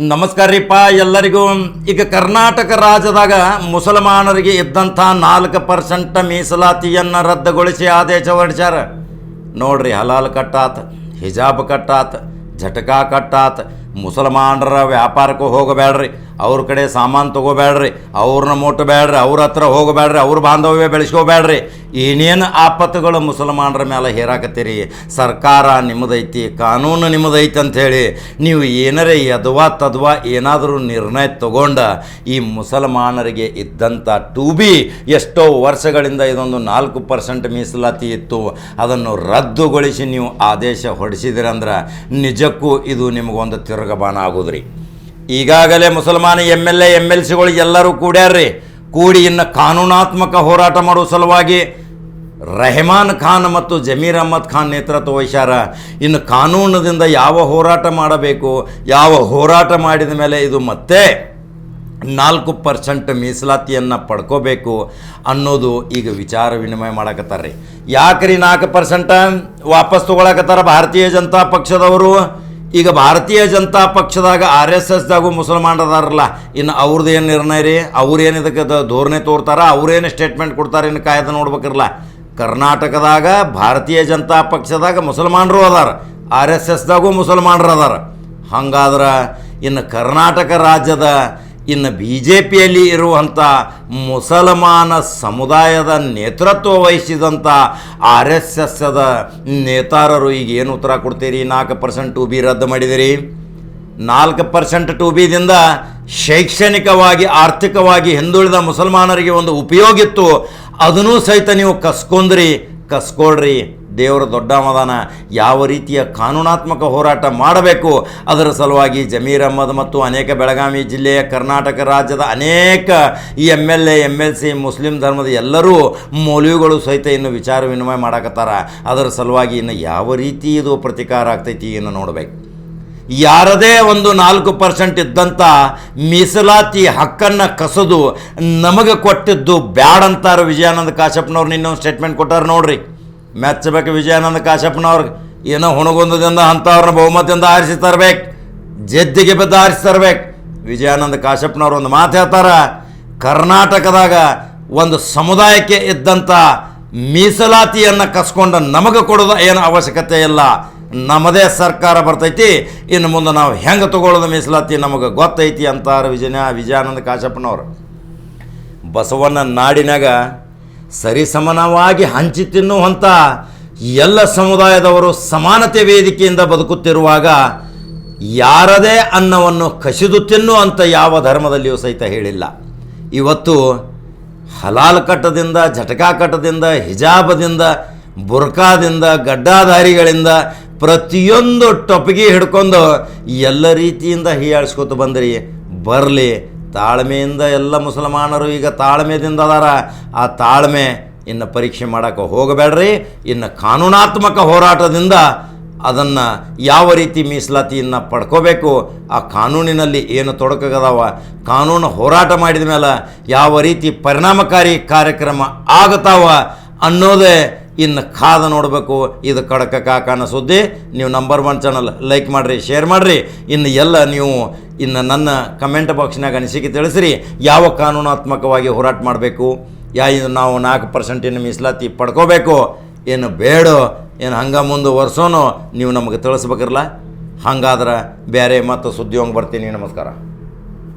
ನಮಸ್ಕಾರ ರೀಪ್ಪ, ಎಲ್ಲರಿಗೂ. ಈಗ ಕರ್ನಾಟಕ ರಾಜ್ಯದಾಗ ಮುಸಲ್ಮಾನರಿಗೆ ಇದ್ದಂಥ ನಾಲ್ಕು ಪರ್ಸೆಂಟ್ ಮೀಸಲಾತಿಯನ್ನು ರದ್ದುಗೊಳಿಸಿ ಆದೇಶ ಹೊರಡಿಸ್ಯಾರ. ನೋಡ್ರಿ, ಹಲಾಲ್ ಕಟ್ಟಾತ್, ಹಿಜಾಬ್ ಕಟ್ಟಾತ್, ಝಟಕಾ ಕಟ್ಟಾತ್, ಮುಸಲ್ಮಾನರ ವ್ಯಾಪಾರಕ್ಕೂ ಹೋಗಬೇಡ್ರಿ. ಅವ್ರ ಕಡೆ ಸಾಮಾನು ತೊಗೋಬೇಡ್ರಿ, ಅವ್ರನ್ನ ಮುಟ್ಟಬೇಡ್ರಿ ಅವ್ರ ಹತ್ರ ಹೋಗಬೇಡ್ರಿ, ಅವ್ರ ಬಾಂಧವ್ಯ ಬೆಳೆಸ್ಕೋಬೇಡ್ರಿ. ಏನೇನು ಆಪತ್ತುಗಳು ಮುಸಲ್ಮಾನರ ಮೇಲೆ ಹೇರಾಕತ್ತೀರಿ? ಸರ್ಕಾರ ನಿಮ್ಮದೈತಿ, ಕಾನೂನು ನಿಮ್ಮದೈತಿ ಅಂಥೇಳಿ ನೀವು ಏನರೇ ಯದ್ವಾ ತದ್ವಾ ಏನಾದರೂ ನಿರ್ಣಯ ತಗೊಂಡ ಈ ಮುಸಲ್ಮಾನರಿಗೆ ಇದ್ದಂಥ ಟು ಬಿ ಎಷ್ಟೋ ವರ್ಷಗಳಿಂದ ಇದೊಂದು ನಾಲ್ಕು ಪರ್ಸೆಂಟ್ ಮೀಸಲಾತಿ ಇತ್ತು. ಅದನ್ನು ರದ್ದುಗೊಳಿಸಿ ನೀವು ಆದೇಶ ಹೊಡೆಸಿದಿರಂದ್ರೆ ನಿಜಕ್ಕೂ ಇದು ನಿಮಗೊಂದು ತಿರುಗಬಾನ ಆಗೋದ್ರಿ. ಈಗಾಗಲೇ ಮುಸಲ್ಮಾನ M L A, M L ಸಿಗಳು ಎಲ್ಲರೂ ಕೂಡ್ಯಾರ್ರಿ. ಕೂಡಿ ಇನ್ನು ಕಾನೂನಾತ್ಮಕ ಹೋರಾಟ ಮಾಡುವ ಸಲುವಾಗಿ ರೆಹಮಾನ್ ಖಾನ್ ಮತ್ತು ಜಮೀರ್ ಅಹ್ಮದ್ ಖಾನ್ ನೇತೃತ್ವ ವಹಿಸ್ಯಾರ. ಇನ್ನು ಕಾನೂನದಿಂದ ಯಾವ ಹೋರಾಟ ಮಾಡಬೇಕು, ಯಾವ ಹೋರಾಟ ಮಾಡಿದ ಮೇಲೆ ಇದು ಮತ್ತೆ ನಾಲ್ಕು ಪರ್ಸೆಂಟ್ ಮೀಸಲಾತಿಯನ್ನು ಪಡ್ಕೋಬೇಕು ಅನ್ನೋದು ಈಗ ವಿಚಾರ ವಿನಿಮಯ ಮಾಡಕತ್ತಾರ್ರಿ. ಯಾಕ್ರಿ ನಾಲ್ಕು ಪರ್ಸೆಂಟ ವಾಪಸ್ ತೊಗೊಳಕತ್ತಾರ ಭಾರತೀಯ ಜನತಾ ಪಕ್ಷದವರು? ಈಗ ಭಾರತೀಯ ಜನತಾ ಪಕ್ಷದಾಗ ಆರ್ ಎಸ್ ಎಸ್ದಾಗೂ ಮುಸಲ್ಮಾನರದಾರಲ್ಲ, ಇನ್ನು ಅವ್ರದ್ದು ಏನು ನಿರ್ಣಯ ರೀ? ಅವ್ರೇನು ಇದಕ್ಕೆ ಧೋರಣೆ ತೋರ್ತಾರ ಅವ್ರೇನು ಸ್ಟೇಟ್ಮೆಂಟ್ ಕೊಡ್ತಾರೆ ಇನ್ನು ಕಾಯ್ದೆ ನೋಡ್ಬೇಕಿರಲ್ಲ ಕರ್ನಾಟಕದಾಗ ಭಾರತೀಯ ಜನತಾ ಪಕ್ಷದಾಗ ಮುಸಲ್ಮಾನರು ಅದಾರ, ಆರ್ ಎಸ್ ಎಸ್ದಾಗೂ ಮುಸಲ್ಮಾನರು ಅದಾರ. ಹಂಗಾದ್ರೆ ಇನ್ನು ಕರ್ನಾಟಕ ರಾಜ್ಯದ ಇನ್ನು ಬಿ ಜೆ ಪಿಯಲ್ಲಿ ಇರುವಂಥ ಮುಸಲ್ಮಾನ ಸಮುದಾಯದ ನೇತೃತ್ವ ವಹಿಸಿದಂಥ ಆರ್ ಎಸ್ ಎಸ್ದ ನೇತಾರರು ಈಗ ಏನು ಉತ್ತರ ಕೊಡ್ತೀರಿ? ನಾಲ್ಕು ಪರ್ಸೆಂಟ್ ಟು ಬಿ ರದ್ದು ಮಾಡಿದಿರಿ. ನಾಲ್ಕು ಪರ್ಸೆಂಟ್ ಟು ಬಿದಿಂದ ಶೈಕ್ಷಣಿಕವಾಗಿ, ಆರ್ಥಿಕವಾಗಿ ಹಿಂದುಳಿದ ಮುಸಲ್ಮಾನರಿಗೆ ಒಂದು ಉಪಯೋಗಿತ್ತು ಅದನ್ನೂ ಸಹಿತ ನೀವು ಕಸ್ಕೊಂಡ್ರಿ, ಕಸ್ಕೊಳ್ರಿ. ದೇವರ ದೊಡ್ಡ ಮದಾನ ಯಾವ ರೀತಿಯ ಕಾನೂನಾತ್ಮಕ ಹೋರಾಟ ಮಾಡಬೇಕು? ಅದರ ಸಲುವಾಗಿ ಜಮೀರ್ ಅಹ್ಮದ್ ಮತ್ತು ಅನೇಕ ಬೆಳಗಾವಿ ಜಿಲ್ಲೆಯ ಕರ್ನಾಟಕ ರಾಜ್ಯದ ಅನೇಕ ಈ M L A M L C, Muslim ಧರ್ಮದ ಎಲ್ಲರೂ ಮೌಲ್ಯಗಳು ಸಹಿತ ಇನ್ನು ವಿಚಾರ ವಿನಿಮಯ ಮಾಡಕತ್ತಾರ. ಅದರ ಸಲುವಾಗಿ ಇನ್ನು ಯಾವ ರೀತಿ ಇದು ಪ್ರತಿಕಾರ ಆಗ್ತೈತಿ ಇನ್ನು ನೋಡಬೇಕು. ಯಾರದೇ ಒಂದು ನಾಲ್ಕು ಪರ್ಸೆಂಟ್ ಇದ್ದಂಥ ಮೀಸಲಾತಿ ಹಕ್ಕನ್ನು ಕಸದು ನಮಗೆ ಕೊಟ್ಟಿದ್ದು ಬ್ಯಾಡ್ ಅಂತಾರೆ ವಿಜಯಾನಂದ ಕಾಶಪ್ಪನವ್ರು ನಿನ್ನೊಂದು ಸ್ಟೇಟ್ಮೆಂಟ್ ಕೊಟ್ಟಾರ ನೋಡ್ರಿ. ಮೆಚ್ಚಬೇಕು ವಿಜಯಾನಂದ ಕಾಶಪ್ಪನವ್ರಿಗೆ ಏನೋ ಹುಣಗುಂದದಿಂದ ಅಂಥವ್ರನ್ನ ಬಹುಮತದಿಂದ ಆರಿಸಿ ತರಬೇಕು. ಜದ್ದಿಗೆ ಬಿದ್ದು ಆರಿಸಿ ತರಬೇಕು. ವಿಜಯಾನಂದ ಕಾಶಪ್ಪನವ್ರು ಒಂದು ಮಾತು ಹೇಳ್ತಾರ, ಕರ್ನಾಟಕದಾಗ ಒಂದು ಸಮುದಾಯಕ್ಕೆ ಇದ್ದಂಥ ಮೀಸಲಾತಿಯನ್ನು ಕಸ್ಕೊಂಡು ನಮಗೆ ಕೊಡೋದು ಏನು ಅವಶ್ಯಕತೆ ಇಲ್ಲ. ನಮ್ಮದೇ ಸರ್ಕಾರ ಬರ್ತೈತಿ, ಇನ್ನು ಮುಂದೆ ನಾವು ಹೆಂಗೆ ತಗೊಳ್ಳೋದು ಮೀಸಲಾತಿ ನಮಗೆ ಗೊತ್ತೈತಿ ಅಂತಾರೆ ವಿಜಯ ವಿಜಯಾನಂದ ಕಾಶಪ್ಪನವ್ರು. ಬಸವಣ್ಣ ನಾಡಿನಾಗ ಸರಿಸಮಾನವಾಗಿ ಹಂಚಿ ತಿನ್ನುವಂಥ ಎಲ್ಲ ಸಮುದಾಯದವರು ಸಮಾನತೆ ವೇದಿಕೆಯಿಂದ ಬದುಕುತ್ತಿರುವಾಗ ಯಾರದೇ ಅನ್ನವನ್ನು ಕಸಿದು ತಿನ್ನು ಅಂತ ಯಾವ ಧರ್ಮದಲ್ಲಿಯೂ ಸಹಿತ ಹೇಳಿಲ್ಲ. ಇವತ್ತು ಹಲಾಲ್ ಕಟ್ಟದಿಂದ, ಝಟಕಾ ಕಟ್ಟದಿಂದ, ಹಿಜಾಬದಿಂದ, ಬುರ್ಕಾದಿಂದ, ಗಡ್ಡಾಧಾರಿಗಳಿಂದ ಪ್ರತಿಯೊಂದು ಟೊಪಿಗೆ ಹಿಡ್ಕೊಂಡು ಎಲ್ಲ ರೀತಿಯಿಂದ ಹೀಯಾಳಿಸ್ಕೊತ ಬಂದ್ರಿ. ಬರಲಿ ತಾಳ್ಮೆಯಿಂದ ಎಲ್ಲ ಮುಸಲ್ಮಾನರು ಈಗ ತಾಳ್ಮೆದಿಂದ ಅದಾರ. ಆ ತಾಳ್ಮೆ ಇನ್ನು ಪರೀಕ್ಷೆ ಮಾಡೋಕ್ಕೆ ಹೋಗಬೇಡ್ರಿ. ಇನ್ನು ಕಾನೂನಾತ್ಮಕ ಹೋರಾಟದಿಂದ ಅದನ್ನು ಯಾವ ರೀತಿ ಮೀಸಲಾತಿಯನ್ನು ಪಡ್ಕೋಬೇಕು, ಆ ಕಾನೂನಿನಲ್ಲಿ ಏನು ತೊಡಕಗದಾವ ಕಾನೂನು ಹೋರಾಟ ಮಾಡಿದ ಮೇಲೆ ಯಾವ ರೀತಿ ಪರಿಣಾಮಕಾರಿ ಕಾರ್ಯಕ್ರಮ ಆಗತಾವ ಅನ್ನೋದೇ ಇನ್ನು ಕಾದ ನೋಡಬೇಕು. ಇದು ಕಡಕ ಕಾಕನ ಸುದ್ದಿ. ನೀವು ನಂಬರ್ ಒನ್ ಚಾನಲ್ ಲೈಕ್ ಮಾಡಿರಿ ಶೇರ್ ಮಾಡಿರಿ. ಇನ್ನು ಎಲ್ಲ ನೀವು ಇನ್ನು ನನ್ನ ಕಮೆಂಟ್ ಬಾಕ್ಸ್ನಾಗ ಅನಿಸಿಕೆ ತಿಳಿಸ್ರಿ. ಯಾವ ಕಾನೂನಾತ್ಮಕವಾಗಿ ಹೋರಾಟ ಮಾಡಬೇಕು? ಯಾ ಇದು ನಾವು ನಾಲ್ಕು ಪರ್ಸೆಂಟಿನ ಮೀಸಲಾತಿ ಪಡ್ಕೋಬೇಕು? ಏನು ಬೇಡ. ಏನು ಹಂಗೆ ಮುಂದುವರ್ಸೋನು ನೀವು ನಮಗೆ ತಿಳಿಸ್ಬೇಕಿರಲ್ಲ ಹಂಗಾದ್ರೆ ಬೇರೆ ಮತ್ತು ಸುದ್ದಿ ಹಂಗೆ ಬರ್ತೀನಿ. ನಮಸ್ಕಾರ.